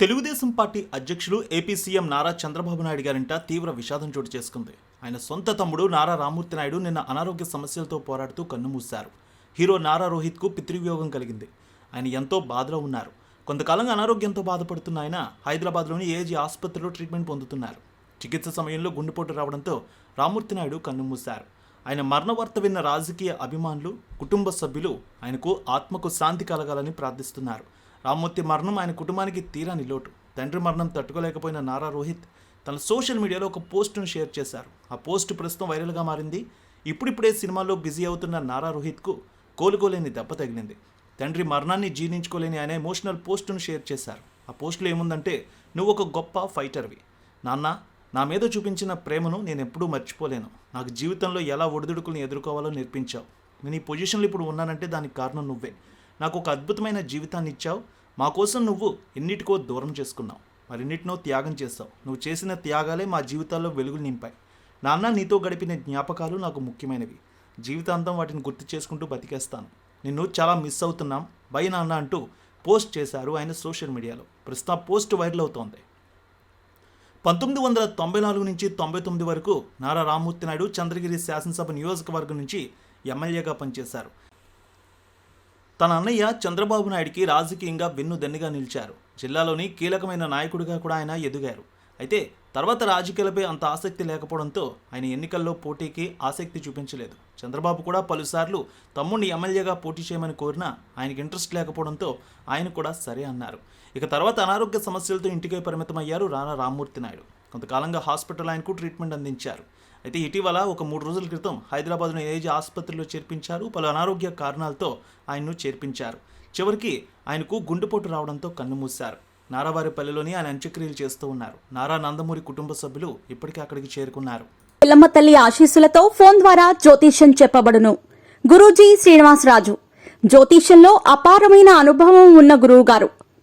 Telugu Desam party అధ్యక్షులు AP CM Nara Chandrababu Naidu గారింట తీవ్ర విషాదం చోటు చేసుకుంది. ఆయన సొంత తమ్ముడు నారా రామూర్తి నాయుడు నిన్న అనారోగ్య సమస్యలతో పోరాడుతూ కన్నుమూశారు. హీరో నారా రోహిత్కు పితృవియోగం కలిగింది. ఆయన ఎంతో బాధలో ఉన్నారు. కొంతకాలంగా అనారోగ్యంతో బాధపడుతున్న ఆయన హైదరాబాద్లోని ఏజీ ఆసుపత్రిలో ట్రీట్మెంట్ పొందుతున్నారు. చికిత్స సమయంలో గుండెపోటు రావడంతో రామూర్తి నాయుడు కన్నుమూశారు. ఆయన మరణవార్త విన్న రాజకీయ అభిమానులు కుటుంబ సభ్యులు ఆయనకు ఆత్మకు శాంతి కలగాలని ప్రార్థిస్తున్నారు. రామ్మూర్తి మరణం ఆయన కుటుంబానికి తీరాని లోటు. తండ్రి మరణం తట్టుకోలేకపోయిన నారా రోహిత్ తన సోషల్ మీడియాలో ఒక పోస్టును షేర్ చేశారు. ఆ పోస్ట్ ప్రస్తుతం వైరల్గా మారింది. ఇప్పుడిప్పుడే సినిమాల్లో బిజీ అవుతున్న నారా రోహిత్కు కోలుకోలేని దెబ్బ తగిలింది. తండ్రి మరణాన్ని జీర్ణించుకోలేని ఆయన ఎమోషనల్ పోస్టును షేర్ చేశారు. ఆ పోస్టులో ఏముందంటే నువ్వు ఒక గొప్ప ఫైటర్వి. నాన్న నా మీద చూపించిన ప్రేమను నేను ఎప్పుడూ మర్చిపోలేను. నాకు జీవితంలో ఎలా ఒడిదుడుకులను ఎదుర్కోవాలో నేర్పించావు. నేను ఈ పొజిషన్లో ఇప్పుడు ఉన్నానంటే దానికి కారణం నువ్వే. నాకు ఒక అద్భుతమైన జీవితాన్ని ఇచ్చావు మా కోసం నువ్వు ఎన్నిటికో దూరం చేసుకున్నావు. మరిన్నిటినో త్యాగం చేస్తావు. నువ్వు చేసిన త్యాగాలే మా జీవితాల్లో వెలుగులు నింపాయి. నాన్న నీతో గడిపిన జ్ఞాపకాలు నాకు ముఖ్యమైనవి. జీవితాంతం వాటిని గుర్తు చేసుకుంటూ బతికేస్తాను. నిన్ను చాలా మిస్ అవుతున్నాం. బై నాన్న అంటూ పోస్ట్ చేశారు ఆయన సోషల్ మీడియాలో. ప్రస్తుతం పోస్ట్ వైరల్ అవుతోంది. పంతొమ్మిది వందల తొంభై నాలుగు నుంచి తొంభై తొమ్మిది వరకు నారా రామ్మూర్తి నాయుడు చంద్రగిరి శాసనసభ నియోజకవర్గం నుంచి ఎమ్మెల్యేగా పనిచేశారు. తన అన్నయ్య చంద్రబాబు నాయుడికి రాజకీయంగా వెన్నుదన్నుగా నిలిచారు. జిల్లాలోని కీలకమైన నాయకుడిగా కూడా ఆయన ఎదిగారు. అయితే తర్వాత రాజకీయాలపై అంత ఆసక్తి లేకపోవడంతో ఆయన ఎన్నికల్లో పోటీకి ఆసక్తి చూపించలేదు. చంద్రబాబు కూడా పలుసార్లు తమ్ముడిని ఎమ్మెల్యేగా పోటీ చేయమని కోరినా ఆయనకి ఇంట్రెస్ట్ లేకపోవడంతో ఆయన కూడా సరే అన్నారు. ఇక తర్వాత అనారోగ్య సమస్యలతో ఇంటికే పరిమితమయ్యారు రానా రామ్మూర్తి నాయుడు. కొంతకాలంగా హాస్పిటల్ ఆయనకు ట్రీట్మెంట్ అందించారు. అయితే ఇటీవల ఒక మూడు రోజుల క్రితం హైదరాబాద్లో ఏజీ ఆసుపత్రిలో చేర్పించారు. పలు అనారోగ్య కారణాలతో ఆయన్ను చేర్పించారు. చివరికి ఆయనకు గుండెపోటు రావడంతో కన్నుమూశారు నారావారిపల్లిలోని ఆయన అంత్యక్రియలు చేస్తూ ఉన్నారు. నారా నందమూరి కుటుంబ సభ్యులు ఇప్పటికే అక్కడికి చేరుకున్నారు. పిల్లమ్మ తల్లి ఆశీస్సులతో ఫోన్ ద్వారా జ్యోతిష్యం చెప్పబడును. గురూజీ శ్రీనివాసరాజు. జ్యోతిష్యంలో అపారమైన అనుభవం ఉన్న గురువు గారు